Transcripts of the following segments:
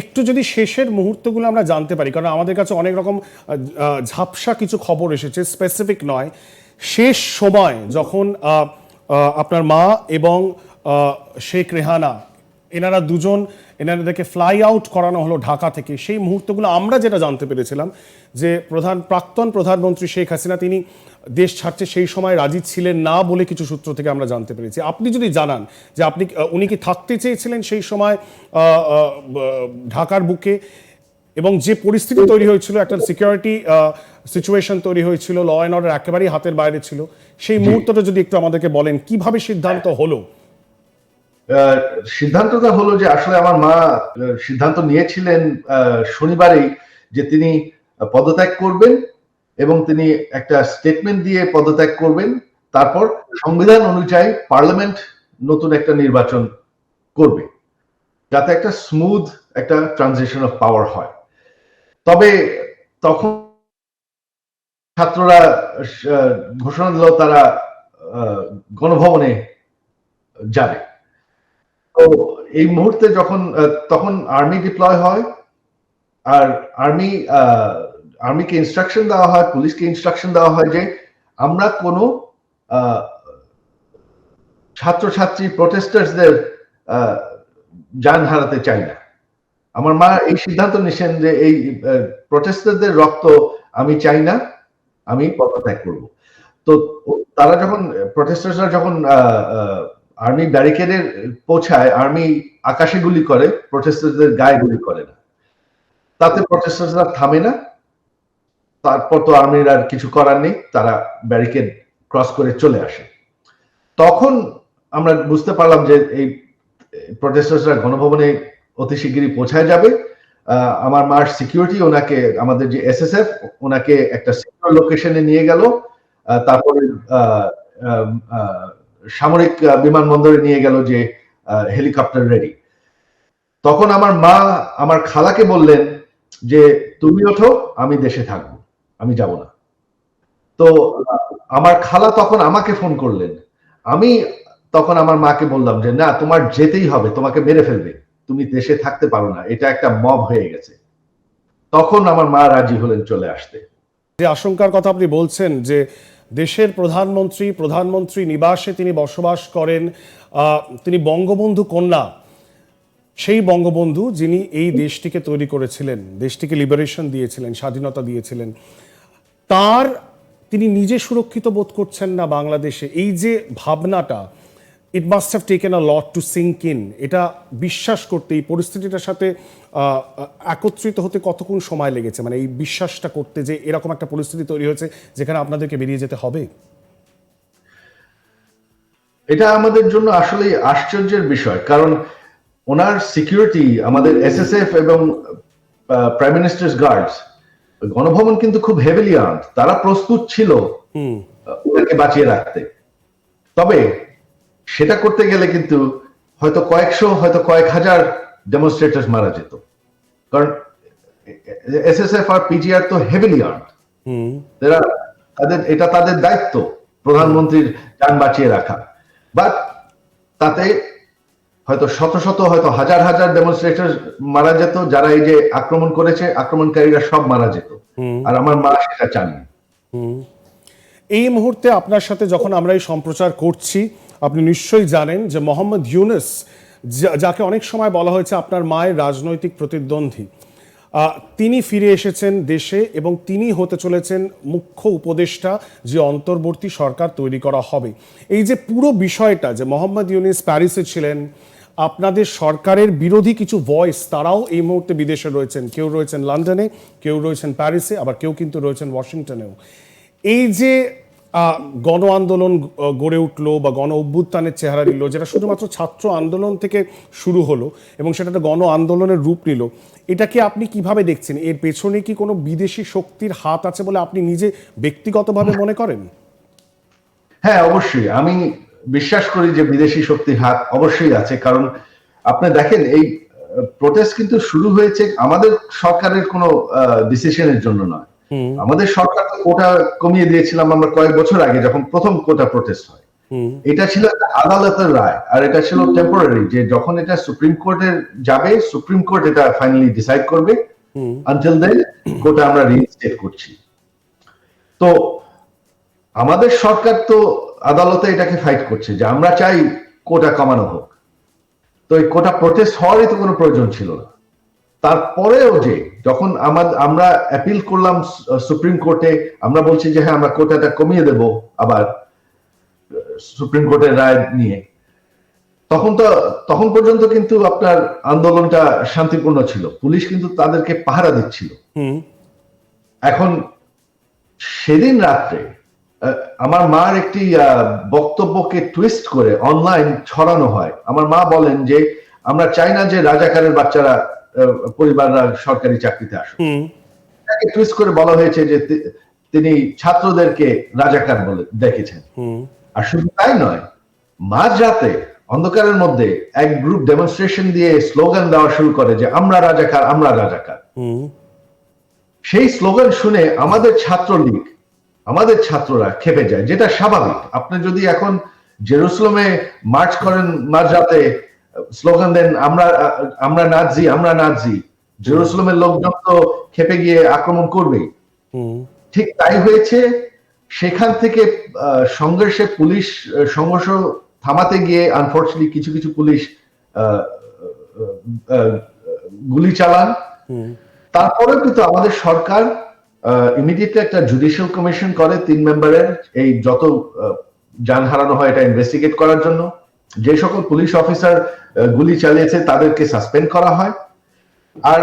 একটু যদি শেষের মুহূর্তগুলো আমরা জানতে পারি, কারণ আমাদের কাছে অনেক রকম ঝাপসা কিছু খবর এসেছে স্পেসিফিক নয়। শেষ সময় যখন আপনার মা এবং শেখ রেহানা এনারা দুজন এনাদেরকে ফ্লাই আউট করানো হলো ঢাকা থেকে। সেই মুহূর্তগুলো আমরা যেটা জানতে পেরেছিলাম যে প্রধান প্রাক্তন প্রধানমন্ত্রী শেখ হাসিনা তিনি দেশ ছাড়ছে সেই সময় রাজি ছিলেন না বলে কিছু সূত্র থেকে আমরা জানতে পেরেছি। আপনি যদি জানান যে আপনি উনি কি থাকতে চেয়েছিলেন সেই সময় ঢাকার বুকে এবং যে পরিস্থিতি তৈরি হয়েছিল একটা সিকিউরিটি সিচুয়েশন তৈরি হয়েছিল ল অ্যান্ড অর্ডার একেবারেই হাতের বাইরে ছিল সেই মুহূর্তটা যদি একটু আমাদেরকে বলেন কীভাবে সিদ্ধান্ত হলো? সিদ্ধান্তটা হলো যে আসলে আমার মা সিদ্ধান্ত নিয়েছিলেন শনিবারেই যে তিনি পদত্যাগ করবেন এবং তিনি একটা স্টেটমেন্ট দিয়ে পদত্যাগ করবেন। তারপর সংবিধান অনুযায়ী পার্লামেন্ট নতুন একটা নির্বাচন করবে, যাতে একটা স্মুথ একটা ট্রানজিশন অফ পাওয়ার হয়। তবে তখন ছাত্ররা ঘোষণা দিল তারা গণভবনে যাবে। তো এই মুহূর্তে যখন তখন আর্মি ডিপ্লয় হয় আর আর্মি আর্মিকে ইনস্ট্রাকশন দেওয়া হয় পুলিশকে ইনস্ট্রাকশন দেওয়া হয় যে আমরা কোনো ছাত্রছাত্রী প্রটেস্টার্সদের যান হারাতে চাই না। আমার মা এই সিদ্ধান্ত নিয়েছেন যে এই প্রটেস্টারদের রক্ত আমি চাই না, আমি পদত্যাগ করব। তো তারা যখন প্রটেস্টার্সরা যখন আর্মি ব্যারিকেডে পৌঁছায় আর্মি আকাশে গুলি করে প্রটেস্টারদের গায়ে গুলি করে না। তাতে প্রটেস্টার্সরা থামে না। তারপর তো আর্মির আর কিছু করার নেই, তারা ব্যারিকেড ক্রস করে চলে আসে। তখন আমরা বুঝতে পারলাম যে এই প্রটেস্টার্সরা গণভবনে অতি শিগগিরই পৌঁছায় যাবে। আমার মার সিকিউরিটি ওনাকে, আমাদের যে এসএসএফ ওনাকে একটা সিকিউর লোকেশনে নিয়ে গেল। তারপরে সামরিক বিমানবন্দরে নিয়ে গেল যে হেলিকপ্টার রেডি তখন আমার মা আমার খালাকে বললেন যে, তুমি ওঠো, আমি দেশে থাকব, আমি যাব না। তো আমার খালা তখন আমাকে ফোন করলেন। আমি তখন আমার মাকে বললাম যে, না, তোমার যেতেই হবে, তোমাকে মেরে ফেলবে, তুমি দেশে থাকতে পারো না, এটা একটা মব হয়ে গেছে। তখন আমার মা রাজি হলেন চলে আসতে। যে আশঙ্কার কথা আপনি বলছেন যে দেশের প্রধানমন্ত্রী প্রধানমন্ত্রী নিবাসে তিনি বসবাস করেন তিনি বঙ্গবন্ধু কন্যা, সেই বঙ্গবন্ধু যিনি এই দেশটিকে তৈরি করেছিলেন, দেশটিকে লিবারেশন দিয়েছিলেন, স্বাধীনতা দিয়েছিলেন, তার তিনি নিজে সুরক্ষিত বোধ করছেন না বাংলাদেশে। এই যে ভাবনাটা it must have taken a lot to sink in এটা বিশ্বাস করতে এই পরিস্থিতিটার সাথে একত্রিত হতে কতক্ষণ সময় লেগেছে? মানে এই বিশ্বাসটা করতে যে এরকম একটা পরিস্থিতি তৈরি হয়েছে যেখানে আপনাদেরকে বেরিয়ে যেতে হবে? এটা আমাদের জন্য আসলে আশ্চর্যের বিষয় কারণ ওনার সিকিউরিটি আমাদের এসএসএফ এবং প্রাইম মিনিস্টার্স গার্ডস গণভবন কিন্তু খুব হেভিলি আর্ম তারা প্রস্তুত ছিল ওনাকে বাঁচিয়ে রাখতে। তবে সেটা করতে গেলে কিন্তু হয়তো কয়েকশো হয়তো কয়েক হাজার ডেমনস্ট্রেটার্স মারা যেত। কারণ এসএসএফ আর পিজিআর তো হেভিলি হুম। তাদের এটা তাদের দায়িত্ব প্রধানমন্ত্রীর যান বাঁচিয়ে রাখা। বাট তাতে হয়তো শত শত হয়তো হাজার হাজার ডেমনস্ট্রেটর মারা যেত যারা এই যে আক্রমণ করেছে আক্রমণকারীরা সব মারা যেত। আর আমার মা সেটা চাননি। এই মুহূর্তে আপনার সাথে যখন আমরা এই সম্প্রচার করছি আপনি নিশ্চয়ই জানেন যে মোহাম্মদ ইউনুস যাকে অনেক সময় বলা হয়েছে আপনার মায়ের রাজনৈতিক প্রতিদ্বন্দ্বী তিনি ফিরে এসেছেন দেশে এবং তিনি হতে চলেছেন মুখ্য উপদেষ্টা যে অন্তর্বর্তী সরকার তৈরি করা হবে। এই যে পুরো বিষয়টা যে মোহাম্মদ ইউনিস প্যারিসে ছিলেন, আপনাদের সরকারের বিরোধী কিছু ভয়েস তারাও এই মুহূর্তে বিদেশে রয়েছেন। কেউ রয়েছেন লন্ডনে, কেউ রয়েছেন প্যারিসে, আবার কেউ কিন্তু রয়েছেন ওয়াশিংটনেও। এই যে গণ আন্দোলন গড়ে উঠল বা গণ অভ্যুত্থানের চেহারা নিল, যেটা শুধুমাত্র ছাত্র আন্দোলন থেকে শুরু হলো এবং সেটা গণ আন্দোলনের রূপ নিল, এটাকে আপনি কীভাবে দেখছেন? এর পেছনে কি কোনো বিদেশি শক্তির হাত আছে বলে আপনি নিজে ব্যক্তিগতভাবে মনে করেন? হ্যাঁ অবশ্যই। আমি বিশ্বাস করি যে বিদেশি শক্তির হাত অবশ্যই আছে, কারণ আপনি দেখেন এই প্রোটেস্ট কিন্তু শুরু হয়েছে আমাদের সরকারের কোনো ডিসিশনের জন্য নয়। আমাদের সরকার তো কোটা কমিয়ে দিয়েছিলাম আমরা কয়েক বছর আগে যখন প্রথম কোটা প্রোটেস্ট হয়। এটা ছিল আদালতের রায় আর এটা ছিল টেম্পোরারি যে যখন এটা সুপ্রিম কোর্টের যাবে সুপ্রিম কোর্ট এটা ফাইনালি ডিসাইড করবে। আনটিল দেন কোর্টে আমরা রিইনস্টেট করছি। তো আমাদের সরকার তো আদালতে এটাকে ফাইট করছে যে আমরা চাই কোটা কমানো হোক। তো এই কোটা প্রোটেস্ট হওয়ারই তো কোনো প্রয়োজন ছিল না। তারপরেও যে যখন আমাদের আমরা অ্যাপিল করলাম সুপ্রিম কোর্টে আমরা বলছি যে হ্যাঁ আমরা কোটাটা কমিয়ে দেব আবার সুপ্রিম কোর্টের রায় নিয়ে। তখন তো তখন পর্যন্ত কিন্তু আপনার আন্দোলনটা শান্তিপূর্ণ ছিল। পুলিশ কিন্তু তাদেরকে পাহারা দিচ্ছিল। হুম। এখন সেদিন রাত্রে আমার মার একটি আহ, বক্তব্যকে টুইস্ট করে অনলাইন ছড়ানো হয়। আমার মা বলেন যে আমরা চাই না যে রাজাকারের বাচ্চারা পরিবাররা সরকারি চাকরিতে আসুক। তাকে টুইস্ট করে বলা হয়েছে যে তিনি ছাত্রদেরকে রাজাকার বলে দেখেছেন। আর শুধু তাই নয় মাঝরাতে অন্ধকারের মধ্যে এক গ্রুপ ডেমনস্ট্রেশন দিয়ে স্লোগান দেওয়া শুরু করে যে আমরা রাজাকার আমরা রাজাকার। সেই স্লোগান শুনে আমাদের ছাত্রলীগ আমাদের ছাত্ররা খেপে যায় যেটা স্বাভাবিক। আপনি যদি এখন জেরুসলেমে মার্চ করেন মাঝরাতে স্লোগান দেন আমরা আমরা নাজি আমরা নাজি। জেরুসলেমের লোকজন তো খেপে গিয়ে আক্রমণ করবেই হুম। ঠিক তাই হয়েছে সেখান থেকে সংঘর্ষে পুলিশ সংঘর্ষ থামাতে গিয়ে আনফর্চুনেটলি কিছু কিছু পুলিশ গুলি চালান। তারপরে কিন্তু আমাদের সরকার ইমিডিয়েটলি একটা জুডিশিয়াল কমিশন করে তিন মেম্বারের এই যত যান হারানো হয় এটা ইনভেস্টিগেট করার জন্য। যে সকল পুলিশ অফিসার গুলি চালিয়েছে তাদেরকে সাসপেন্ড করা হয় আর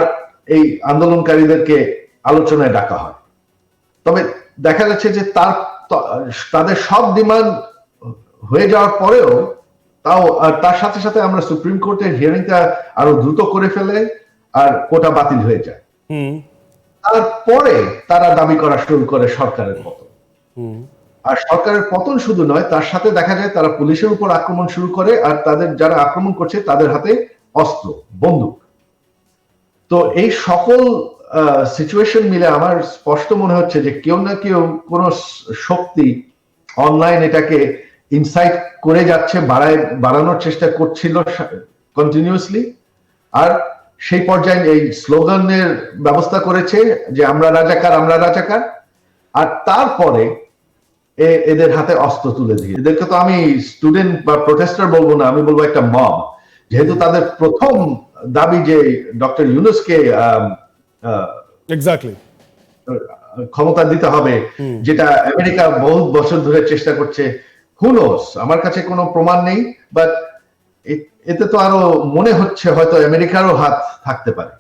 এই আন্দোলনকারীদেরকে আলোচনায় ডাকা হয়। তবে দেখা যাচ্ছে যে তার তাদের সব ডিমান্ড হয়ে যাওয়ার পরেও তাও আর তার সাথে সাথে আমরা সুপ্রিম কোর্টের হিয়ারিংটা আরও দ্রুত করে ফেলে আর কোটা বাতিল হয়ে যায়। হুম। তারপরে তারা দাবি করা শুরু করে সরকারের হুম। আর সরকারের পতন শুধু নয়, তার সাথে দেখা যায় তারা পুলিশের উপর আক্রমণ শুরু করে আর তাদের যারা আক্রমণ করছে তাদের হাতে অস্ত্র, বন্দুক। তো এই সকল সিচুয়েশন মিলে আমার স্পষ্ট মনে হচ্ছে যে কেউ না কেউ কোন শক্তি অনলাইন এটাকে ইনসাইট করে যাচ্ছে, বাড়ায়, বাড়ানোর চেষ্টা করছিল কন্টিনিউয়াসলি আর সেই পর্যায়ে এই স্লোগানের ব্যবস্থা করেছে যে আমরা রাজাকার আমরা রাজাকার। আর তারপরে এদের হাতে অস্ত্র তুলে দিয়ে। এদেরকে তো আমি স্টুডেন্ট বা প্রোটেস্টার বলব না আমি বলব একটা মব যেহেতু তাদের প্রথম দাবি যে ডক্টর ইউনুসকে এক্স্যাক্টলি ক্ষমতা দিতে হবে যেটা আমেরিকা বহু বছর ধরে চেষ্টা করছে হুনোস আমার কাছে কোনো প্রমাণ নেই বাট এতে তো আরও মনে হচ্ছে হয়তো আমেরিকারও হাত থাকতে পারে।